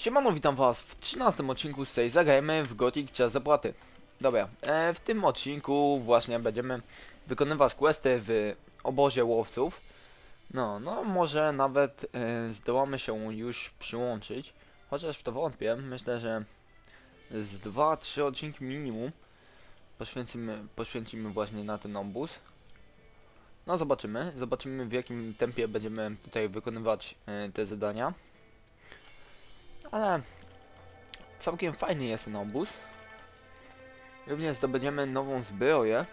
Siemano, witam was w 13 odcinku z tej zagrajmy w Gothic Czas Zapłaty. Dobra, e, w tym odcinku właśnie będziemy wykonywać questy w obozie łowców. No, no może nawet e, zdołamy się już przyłączyć, chociaż w to wątpię. Myślę, że z 2-3 odcinki minimum poświęcimy, poświęcimy właśnie na ten obóz. No zobaczymy, zobaczymy w jakim tempie będziemy tutaj wykonywać e, te zadania. Ale całkiem fajny jest ten obóz. Również zdobędziemy nową zbroję,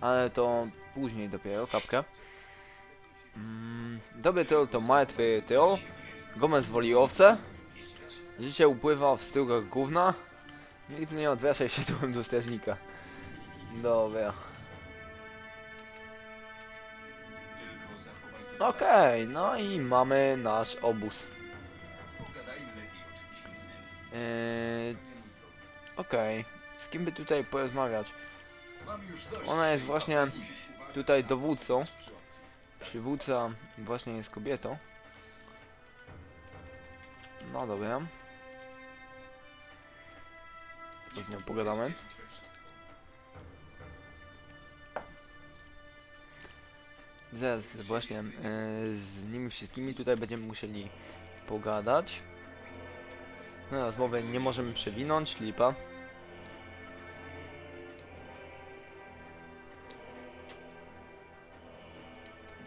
ale to później dopiero, kapkę. Mm, dobry troll to martwy troll. Gomez woli owce. Życie upływa w strugach gówna. Nigdy nie odwracaj się tyłem do strażnika. Dobra. Okej, no i mamy nasz obóz. Eee, Okej, z kim by tutaj porozmawiać? Ona jest właśnie tutaj dowódcą. Przywódca właśnie jest kobietą. No dobra. Z nią pogadamy. Zaraz właśnie e, z nimi wszystkimi tutaj będziemy musieli pogadać. No rozmowę nie możemy przewinąć, lipa.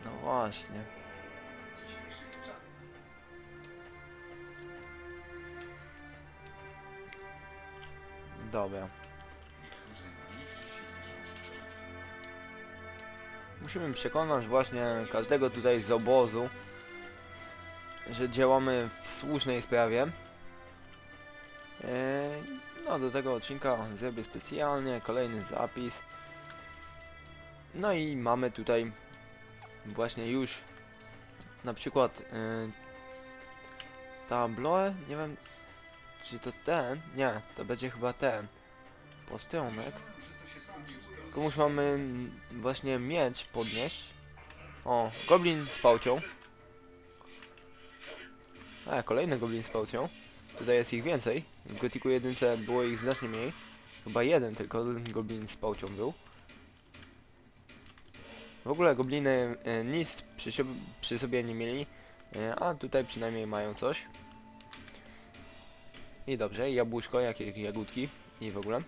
No właśnie. Dobra. Musimy przekonać właśnie każdego tutaj z obozu, że działamy w słusznej sprawie. No, do tego odcinka zrobię specjalnie kolejny zapis. No i mamy tutaj właśnie już na przykład yy, tableau, nie wiem czy to ten, nie, to będzie chyba ten posterunek. Komuś mamy właśnie miecz podnieść. O, goblin z pałcią. A, kolejny goblin z pałcią. Tutaj jest ich więcej. W Gotiku 1 było ich znacznie mniej. Chyba jeden tylko goblin z pałcią był. W ogóle gobliny e, nic przy, przy sobie nie mieli, e, a tutaj przynajmniej mają coś. I dobrze, jabłuszko, jakie jagódki i w ogóle.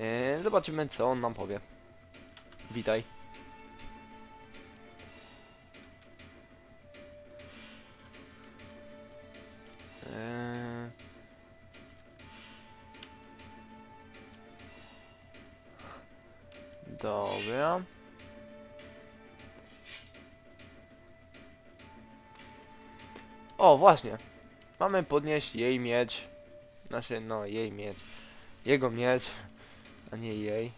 E, zobaczymy co on nam powie. Witaj. Właśnie. Mamy podnieść jej miecz. Znaczy, no, jej miecz. Jego miecz, a nie jej.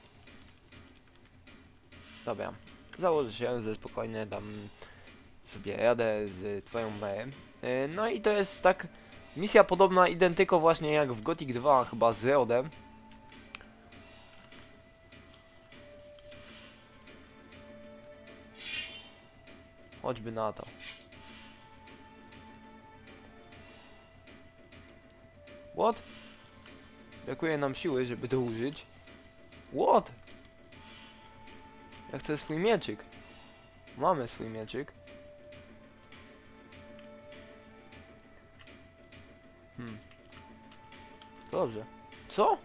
Dobra. Założę się, że spokojnie dam sobie radę z twoją Mejem. Yy, no i to jest tak misja podobna identyko właśnie jak w Gothic 2 chyba z Rodem. Choćby na to. What? Brakuje nam siły, żeby to użyć. What? Ja chcę swój mieczyk. Mamy swój mieczyk. Hmm. Dobrze. Co?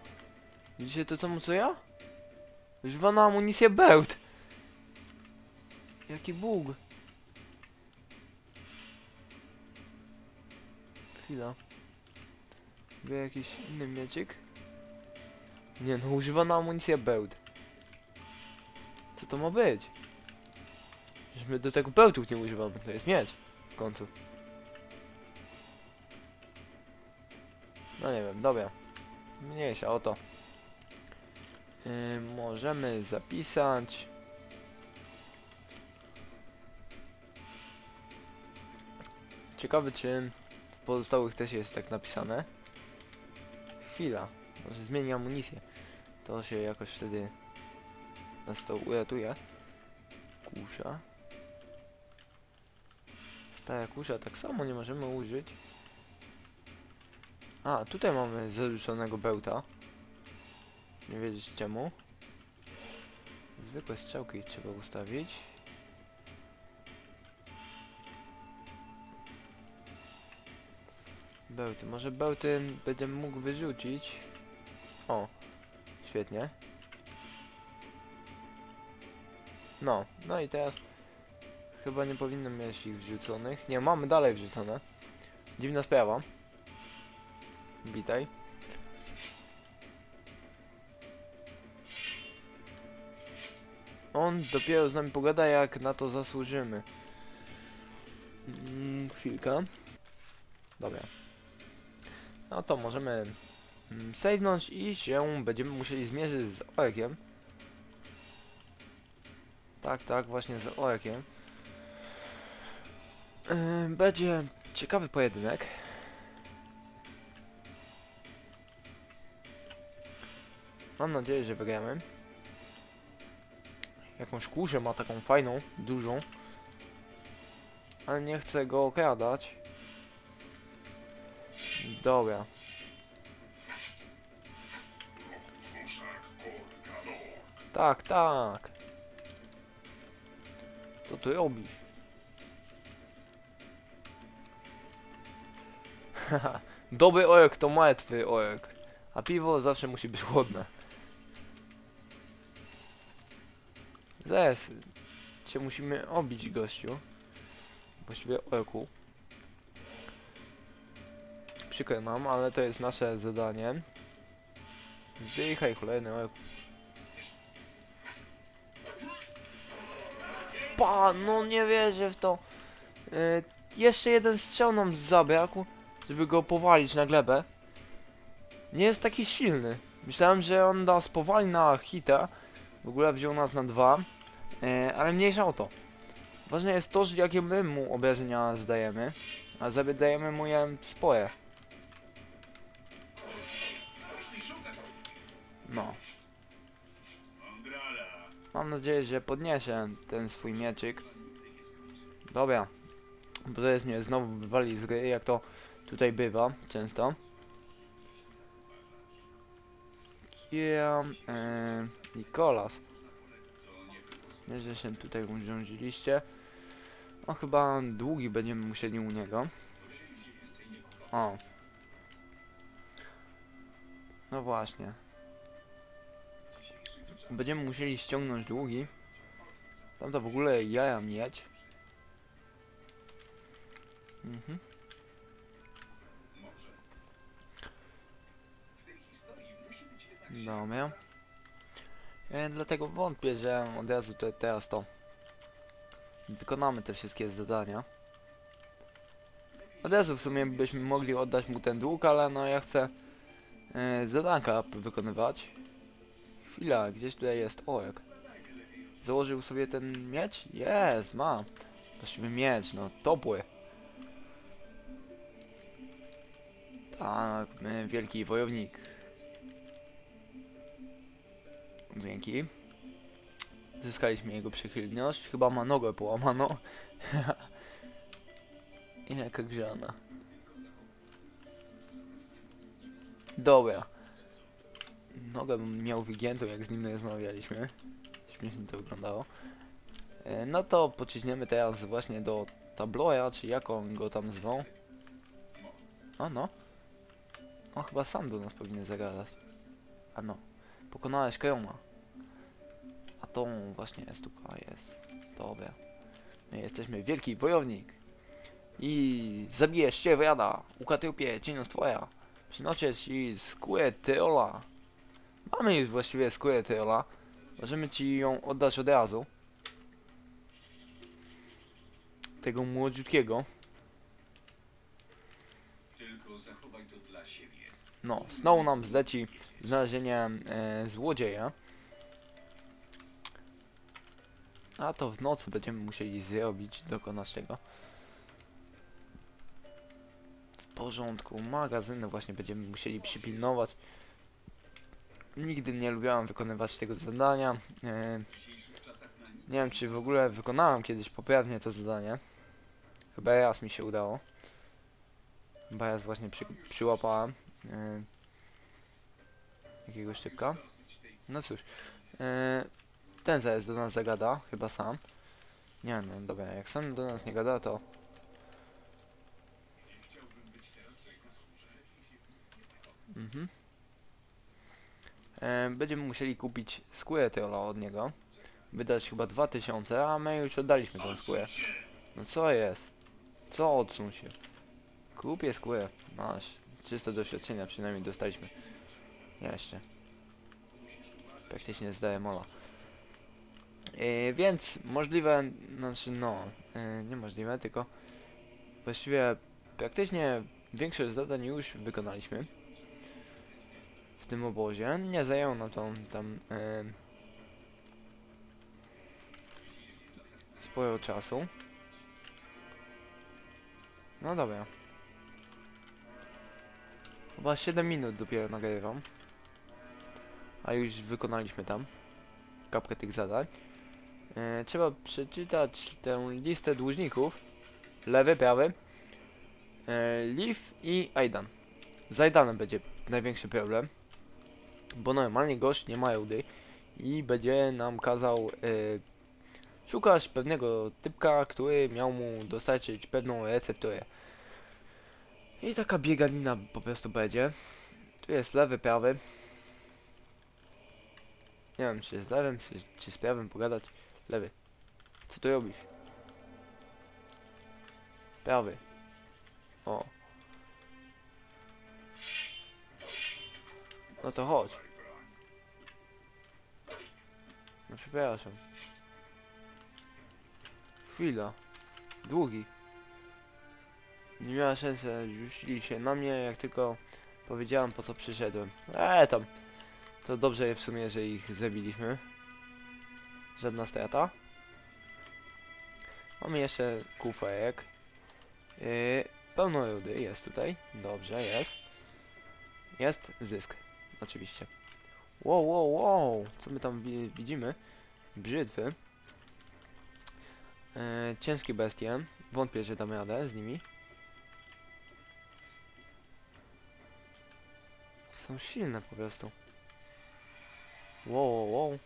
Widzicie to samo co ja? Używana amunicja bełt. Jaki bóg. Chwila. Wie jakiś inny mieczyk? Nie no, używana amunicja bełt. Co to ma być? Że my do tego bełtów nie używamy, to jest miecz. W końcu. No nie wiem, dobra. Mniejsza o to. Yy, możemy zapisać. Ciekawy czy w pozostałych też jest tak napisane. Chwila, może zmieni amunicję. To się jakoś wtedy nas to uratuje. Kusza. Stara kusza tak samo nie możemy użyć. A, tutaj mamy zarzuconego bełta. Nie wiedzieć czemu. Zwykłe strzałki trzeba ustawić. Bełty. Może bełty będę mógł wyrzucić. O, świetnie. No, no i teraz chyba nie powinno mieć ich wrzuconych. Nie, mamy dalej wrzucone. Dziwna sprawa. Witaj. On dopiero z nami pogada, jak na to zasłużymy. Mm, chwilkę. Dobra. No to możemy mm, save'nąć i się będziemy musieli zmierzyć z Orekiem. Tak, tak, właśnie z Orekiem. Yy, będzie ciekawy pojedynek. Mam nadzieję, że wygramy. Jakąś kurzę ma taką fajną, dużą. Ale nie chcę go okradać. Dobra. Tak, tak. Co ty robisz? Dobry orek to martwy orek. A piwo zawsze musi być chłodne. Zaraz cię musimy obić, gościu. Właściwie orku. Przykro nam, ale to jest nasze zadanie. Zdychaj, kolejny orku. Pa, no nie wierzę w to. Y, jeszcze jeden strzał nam zabrakł, żeby go powalić na glebę. Nie jest taki silny. Myślałem, że on nas powali na hita. W ogóle wziął nas na dwa. E, ale mniejsza o to. Ważne jest to, że jakie my mu obrażenia zadajemy. A zadajemy mu je spore. No. Mam nadzieję, że podniesie ten swój mieczyk. Dobra. Bo zaraz mnie znowu wywali z gry, jak to tutaj bywa często. Kieram, e, Nikolas. Nie, że się tutaj urządziliście. O, chyba długi będziemy musieli u niego. O. No właśnie. Będziemy musieli ściągnąć długi. Tam to w ogóle jaja mieć. Mhm. Dobra. E, dlatego wątpię, że od razu te, teraz to wykonamy te wszystkie zadania. Od razu w sumie byśmy mogli oddać mu ten dług, ale no ja chcę e, zadanka wykonywać. Chwila, gdzieś tutaj jest orek. Założył sobie ten miecz? Jest, ma. Właściwie miecz, no topły. Tak, my, wielki wojownik. Dzięki. Zyskaliśmy jego przychylność. Chyba ma nogę połamaną. I jaka grzana. Dobra. Nogę miał wygiętą, jak z nim rozmawialiśmy. Śmiesznie to wyglądało. E, No to pociśniemy teraz właśnie do tabloja, czy jak on go tam zwą. O no. On chyba sam do nas powinien zagadać. A no. Pokonałeś Krona. A to właśnie Estuka jest. Dobra. My jesteśmy wielki wojownik. I zabijesz się wiada. Ukatyłpie, cienią twoja. Przynoszę ci skórę Teola. Mamy już właściwie skórę Teola. Możemy ci ją oddać od razu. Tego młodziutkiego. Tylko zachowaj to dla siebie. No, znowu nam zleci znalezienie e, złodzieja. A to w nocy będziemy musieli zrobić, dokonać tego. W porządku, magazyny właśnie będziemy musieli przypilnować. Nigdy nie lubiałem wykonywać tego zadania. E, nie wiem, czy w ogóle wykonałem kiedyś poprawnie to zadanie. Chyba raz mi się udało. Chyba raz właśnie przy, przyłapałem. E, jakiegoś typka. No cóż. E, ten zaraz do nas zagada, chyba sam. Nie no, dobra, jak sam do nas nie gada, to... Mhm. E, będziemy musieli kupić skórę Trolla od niego. Wydać chyba 2000, a my już oddaliśmy tą skórę. No co jest? Co odsuń się? Kupię skórę. Masz. Czyste doświadczenia przynajmniej dostaliśmy. Jeszcze. Praktycznie zdaję mola. E, więc możliwe, znaczy no, e, niemożliwe, tylko właściwie praktycznie większość zadań już wykonaliśmy w tym obozie. Nie zajęło nam to tam e, sporo czasu. No dobra. Chyba 7 minut dopiero nagrywam. A już wykonaliśmy tam kapkę tych zadań. E, trzeba przeczytać tę listę dłużników. Lewy, prawy. E, Leaf i Aidan. Z Aidanem będzie największy problem. Bo normalnie gość nie ma eudy. I będzie nam kazał e, szukać pewnego typka, który miał mu dostarczyć pewną recepturę. I taka bieganina po prostu będzie. Tu jest lewy, prawy. Nie wiem, czy z lewym, czy, czy z prawym pogadać. Lewy. Co tu robisz? Prawy. O. No to chodź. No przepraszam. Chwila. Długi. Nie miała sensu, rzucili się na mnie, jak tylko powiedziałam po co przyszedłem. Eee tam. To dobrze w sumie, że ich zabiliśmy. Żadna strata. Mamy jeszcze kuferek. Yy, pełno rudy jest tutaj. Dobrze, jest. Jest zysk. Oczywiście. Wow, wow, wow. Co my tam wi widzimy? Brzytwy. Yy, ciężkie bestie. Wątpię, że damy radę z nimi. Są silne po prostu. Wow, wow, wow.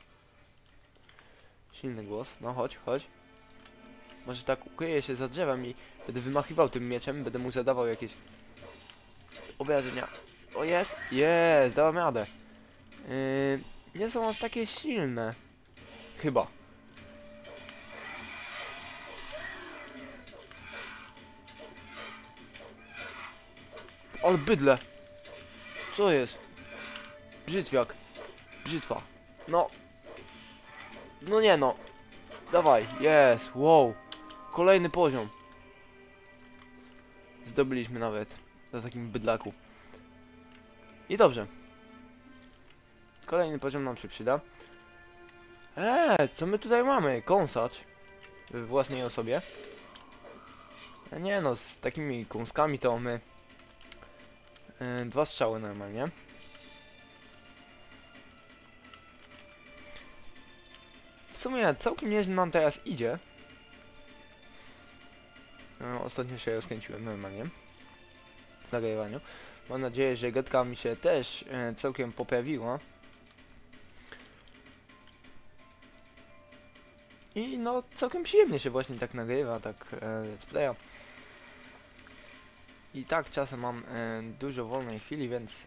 Silny głos. No chodź, chodź. Może tak ukryję się za drzewem i będę wymachiwał tym mieczem, będę mu zadawał jakieś obrażenia. O jest, jest, dałem radę. Yy, nie są aż takie silne. Chyba. Ale bydle. Co jest? Brzytwiak. Brzytwa. No. No nie no. Dawaj, jest, wow. Kolejny poziom. Zdobyliśmy nawet na takim bydlaku. I dobrze. Kolejny poziom nam się przyda. Eee, co my tutaj mamy? Kąsacz. We własnej osobie. E, Nie no, z takimi kąskami to my... E, dwa strzały normalnie. W sumie całkiem nieźle nam teraz idzie. E, Ostatnio się rozkręciłem normalnie w nagrywaniu. Mam nadzieję, że gadka mi się też całkiem poprawiła. I no całkiem przyjemnie się właśnie tak nagrywa, tak e, let's playa. I tak czasem mam e, dużo wolnej chwili, więc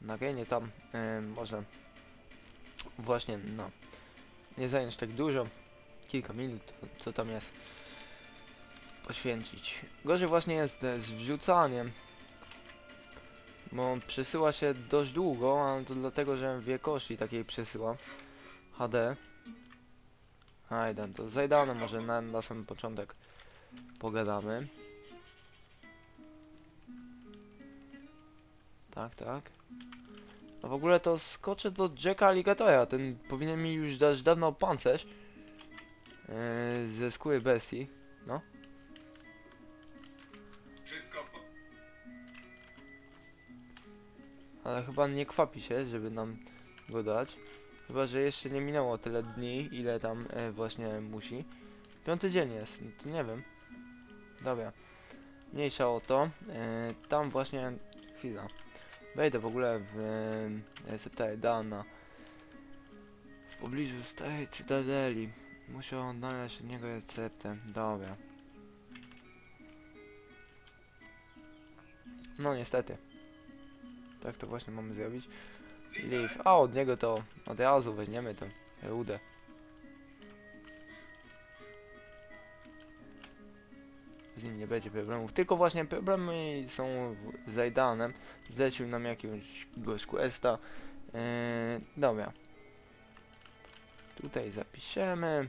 nagranie tam e, może właśnie no nie zająć tak dużo, kilka minut, co tam jest, poświęcić. Gorzej właśnie jest e, z wrzucaniem, bo przesyła się dość długo, a to dlatego, że w wielkości takiej przesyła HD. Ajden, to zajdane może na, na sam początek pogadamy. Tak, tak. A w ogóle to skoczę do Jacka Alligatora. Ten powinien mi już dać dawno pancerz. Yy, ze skóry bestii. No. Ale chyba nie kwapi się, żeby nam go dać. Chyba, że jeszcze nie minęło tyle dni, ile tam e, właśnie musi. Piąty dzień jest, no to nie wiem. Dobra. Mniejsza o to. E, tam właśnie... Chwila. Wejdę w ogóle w e, receptę Dana. W pobliżu starej cytadeli. Muszę odnaleźć od niego receptę. Dobra. No niestety. Tak to właśnie mamy zrobić. Leaf. A od niego to od razu weźmiemy to rudę. Z nim nie będzie problemów. Tylko właśnie problemy są z Aidanem. Zlecił nam jakiegoś questa. Yy, dobra. Tutaj zapiszemy.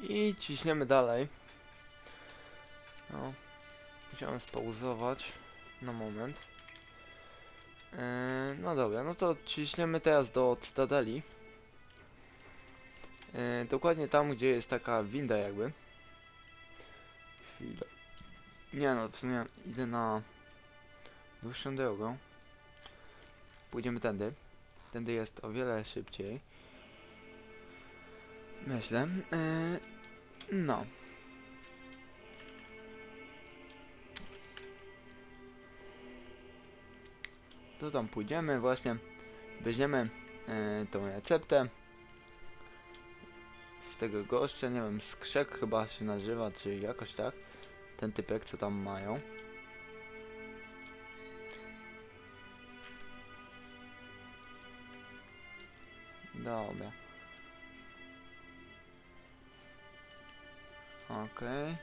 I ciśniemy dalej. No. Musiałem spauzować na moment. Yy, no dobra, no to ciśniemy teraz do Cytadeli. Yy, dokładnie tam, gdzie jest taka winda jakby. Chwilę. Nie no, w sumie idę na dłuższą drogą. Pójdziemy tędy. Tędy jest o wiele szybciej. Myślę. Yy, no. To tam pójdziemy właśnie. Weźmiemy yy, tą receptę. Z tego gościa, nie wiem, skrzek chyba się nazywa, czy jakoś tak. Ten typek, co tam mają. Dobra. Okej.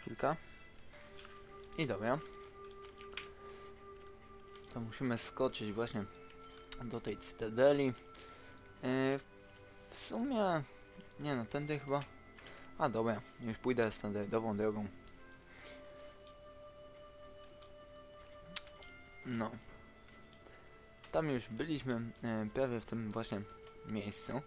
Chwilka. I dobra. To musimy skoczyć właśnie do tej cytadeli. Yy, w sumie... Nie no, tędy chyba... A dobra, już pójdę standardową drogą. No. Tam już byliśmy e, prawie w tym właśnie miejscu.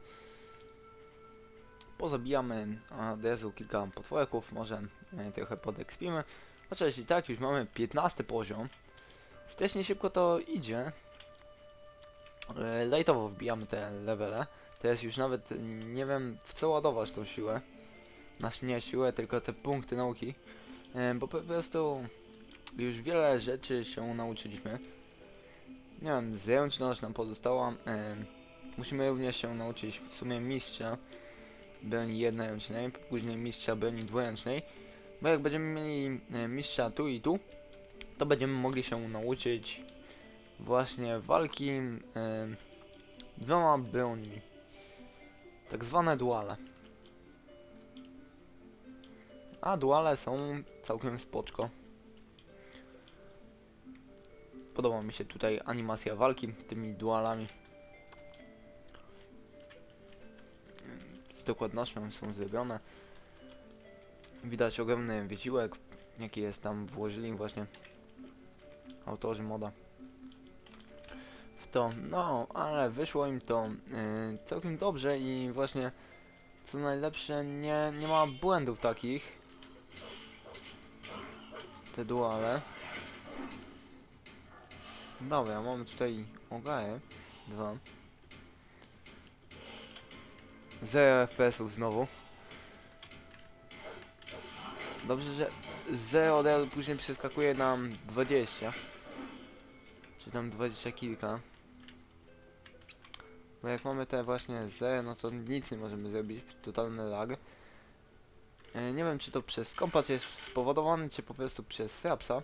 Pozabijamy od razu kilka potworków, może e, trochę podekspimy. Chociaż i tak już mamy 15 poziom. Strasznie szybko to idzie. E, Lightowo wbijamy te levele. Teraz już nawet nie wiem w co ładować tą siłę. Nasz nie siłę, tylko te punkty nauki. E, bo po prostu już wiele rzeczy się nauczyliśmy. Nie wiem, zręczność nam pozostała. E, musimy również się nauczyć w sumie mistrza broni jednoręcznej, później mistrza broni dwuręcznej. Bo jak będziemy mieli e, mistrza tu i tu, to będziemy mogli się nauczyć właśnie walki e, dwoma broniami. Tak zwane duale. A duale są całkiem spoczko. Podoba mi się tutaj animacja walki tymi dualami. Z dokładnością są zrobione. Widać ogromny wysiłek, jaki jest tam włożyli właśnie autorzy moda w to. No, ale wyszło im to yy, całkiem dobrze i właśnie co najlepsze nie, nie ma błędów takich. Te duale. Dobra, mamy tutaj ogaje. Dwa. 0 FPS-ów znowu. Dobrze, że 0 od razu później przeskakuje nam 20. Czy tam 20 kilka. Bo jak mamy te właśnie 0, no to nic nie możemy zrobić. Totalny lag. E, nie wiem, czy to przez kompas jest spowodowane, czy po prostu przez frapsa.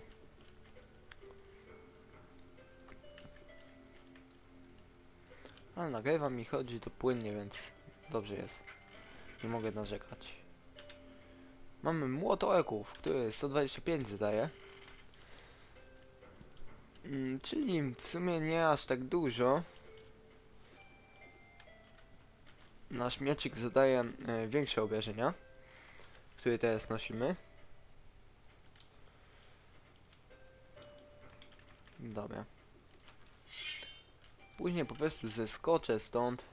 Ale nagrywa mi chodzi to płynnie, więc dobrze jest. Nie mogę narzekać. Mamy młot orków, który 125 zadaje. Mm, czyli w sumie nie aż tak dużo. Nasz miecik zadaje e, większe obrażenia, które teraz nosimy. Dobra. Później po prostu zeskoczę stąd.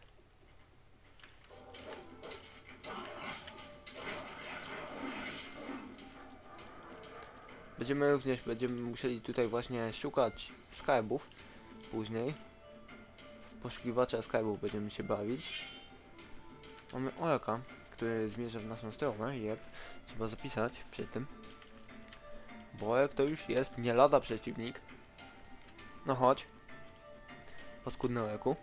Będziemy również będziemy musieli tutaj właśnie szukać skarbów później. W poszukiwacza skarbów będziemy się bawić. Mamy orka, który zmierza w naszą stronę. Jep, trzeba zapisać przed tym. Bo jak to już jest nie lada przeciwnik. No chodź. Paskudny leku.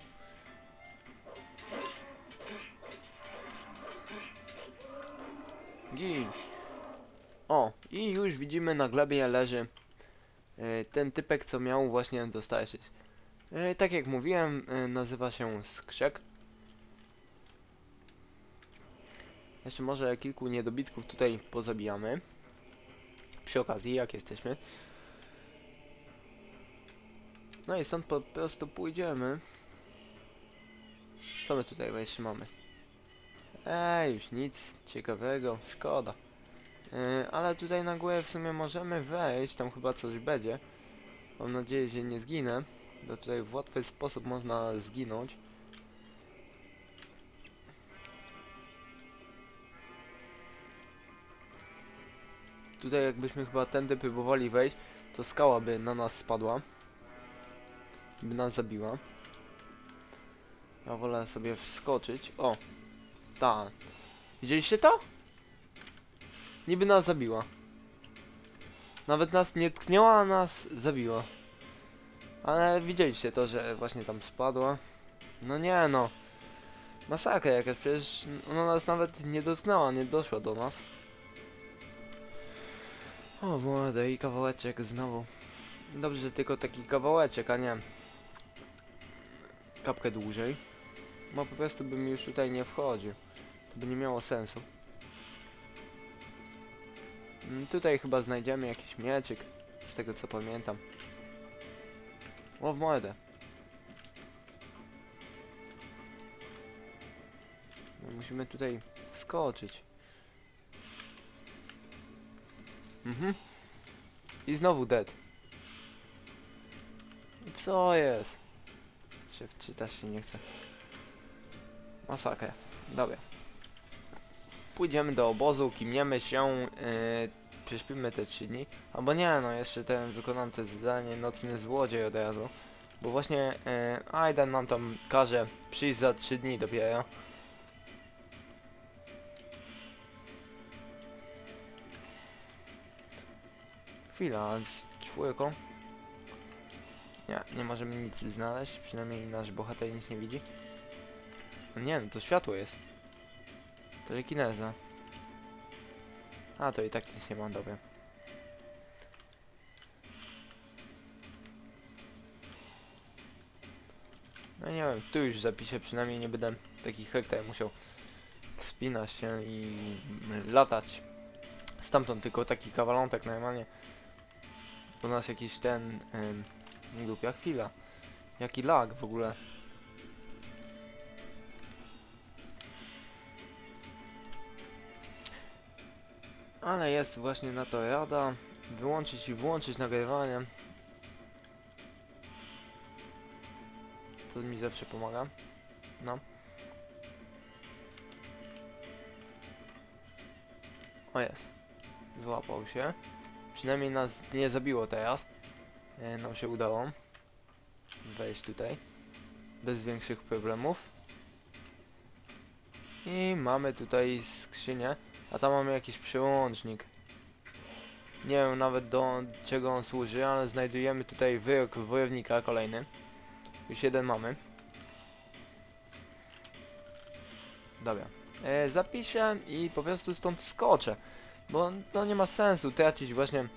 Gin. O, i już widzimy na glebie leży e, ten typek, co miał właśnie dostarczyć. E, tak jak mówiłem, e, nazywa się Skrzek. Jeszcze może kilku niedobitków tutaj pozabijamy. Przy okazji, jak jesteśmy. No i stąd po prostu pójdziemy. Co my tutaj jeszcze mamy? Ej, już nic ciekawego, szkoda. Yy, ale tutaj na górę w sumie możemy wejść, tam chyba coś będzie. Mam nadzieję, że nie zginę, bo tutaj w łatwy sposób można zginąć. Tutaj jakbyśmy chyba tędy próbowali wejść, to skała by na nas spadła. By nas zabiła. Ja wolę sobie wskoczyć. O! Tak. Widzieliście to? Niby nas zabiła. Nawet nas nie tknęła, a nas zabiła. Ale widzieliście to, że właśnie tam spadła. No nie no. Masakra jakaś, przecież ona nas nawet nie dotknęła, nie doszła do nas. O mordę i kawałeczek znowu. Dobrze, że tylko taki kawałeczek, a nie kapkę dłużej. Bo po prostu bym już tutaj nie wchodził. To by nie miało sensu. Mm, Tutaj chyba znajdziemy jakiś mieczyk, z tego co pamiętam. O, w mordę. No, musimy tutaj wskoczyć. Mhm. I znowu dead. Co jest? Się wczytać się nie chce. Masakra. Dobra. Pójdziemy do obozu, kimniemy się, yy, prześpimy te 3 dni. Albo nie, no jeszcze ten wykonam to zadanie Nocny Złodziej od razu. Bo właśnie yy, Aidan nam tam każe przyjść za 3 dni dopiero. Chwila, z czwórką. Nie, nie możemy nic znaleźć, przynajmniej nasz bohater nic nie widzi. No nie, no to światło jest. Telekineza. A, to i tak nic nie mam, dobra. No nie wiem, tu już zapiszę, przynajmniej nie będę takich hektar musiał wspinać się i latać. Stamtąd tylko taki kawalątek normalnie. Do nas jakiś ten... Ym, głupia chwila. Jaki lag w ogóle. Ale jest właśnie na to rada. Wyłączyć i włączyć nagrywanie. To mi zawsze pomaga. No. O jest. Złapał się. Przynajmniej nas nie zabiło teraz. E, nam się udało. Wejść tutaj. Bez większych problemów. I mamy tutaj skrzynię. A tam mamy jakiś przełącznik. Nie wiem nawet do czego on służy, ale znajdujemy tutaj wyrok wojownika kolejny. Już jeden mamy. Dobra. E, zapiszę i po prostu stąd skoczę. Bo no nie ma sensu tracić właśnie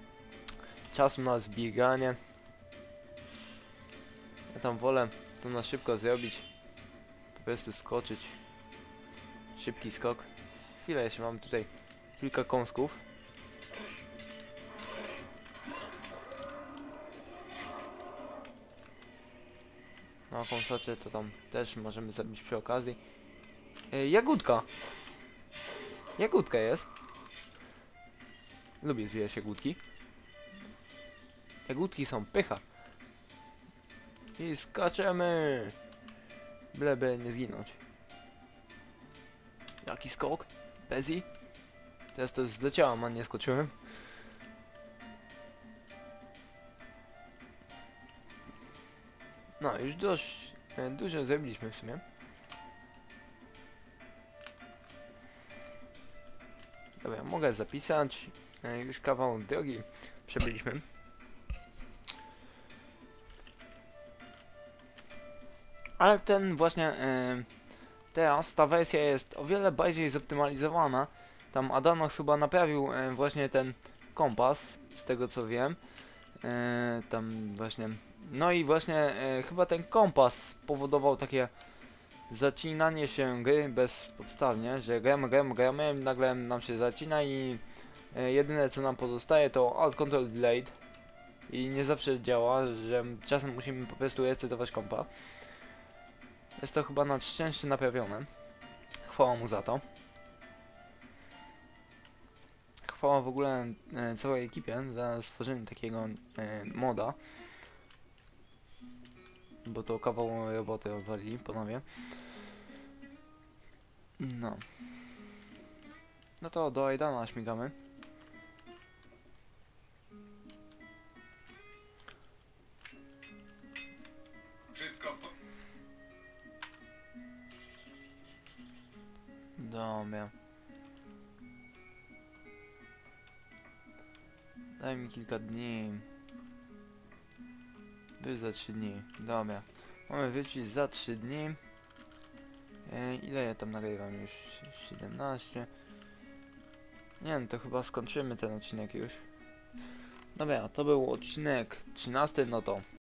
czasu na zbieganie. Ja tam wolę to na szybko zrobić. Po prostu skoczyć. Szybki skok. Chwilę jeszcze mam tutaj kilka kąsków. No kąsacze to tam też możemy zabić przy okazji. E, jagódka! Jagódka jest. Lubię zbierać jagódki. Jagódki są pycha. I skaczemy! Byleby nie zginąć. Jaki skok? Bezi? Teraz to zleciałam, a nie skoczyłem. No, już dość e, dużo zrobiliśmy w sumie. Dobra, mogę zapisać. E, już kawał drogi przebyliśmy. Ale ten właśnie e, teraz ta wersja jest o wiele bardziej zoptymalizowana. Tam Adano chyba naprawił e, właśnie ten kompas, z tego co wiem. E, tam właśnie. No i właśnie e, chyba ten kompas powodował takie zacinanie się gry bezpodstawnie, że gramy, gramy, gramy, nagle nam się zacina i e, jedyne co nam pozostaje to Alt Control Delayed i nie zawsze działa, że czasem musimy po prostu resetować kompa. Jest to chyba na szczęście naprawione. Chwała mu za to. Chwała w ogóle e, całej ekipie za stworzenie takiego e, moda. Bo to kawał roboty odwalili, panowie. No. No to do Aidana śmigamy. Dobra. Daj mi kilka dni. Wyjdź za 3 dni. Dobra. Mamy wrócić za 3 dni. E, ile ja tam nagrywam już? 17. Nie no, to chyba skończymy ten odcinek już. Dobra, to był odcinek 13, no to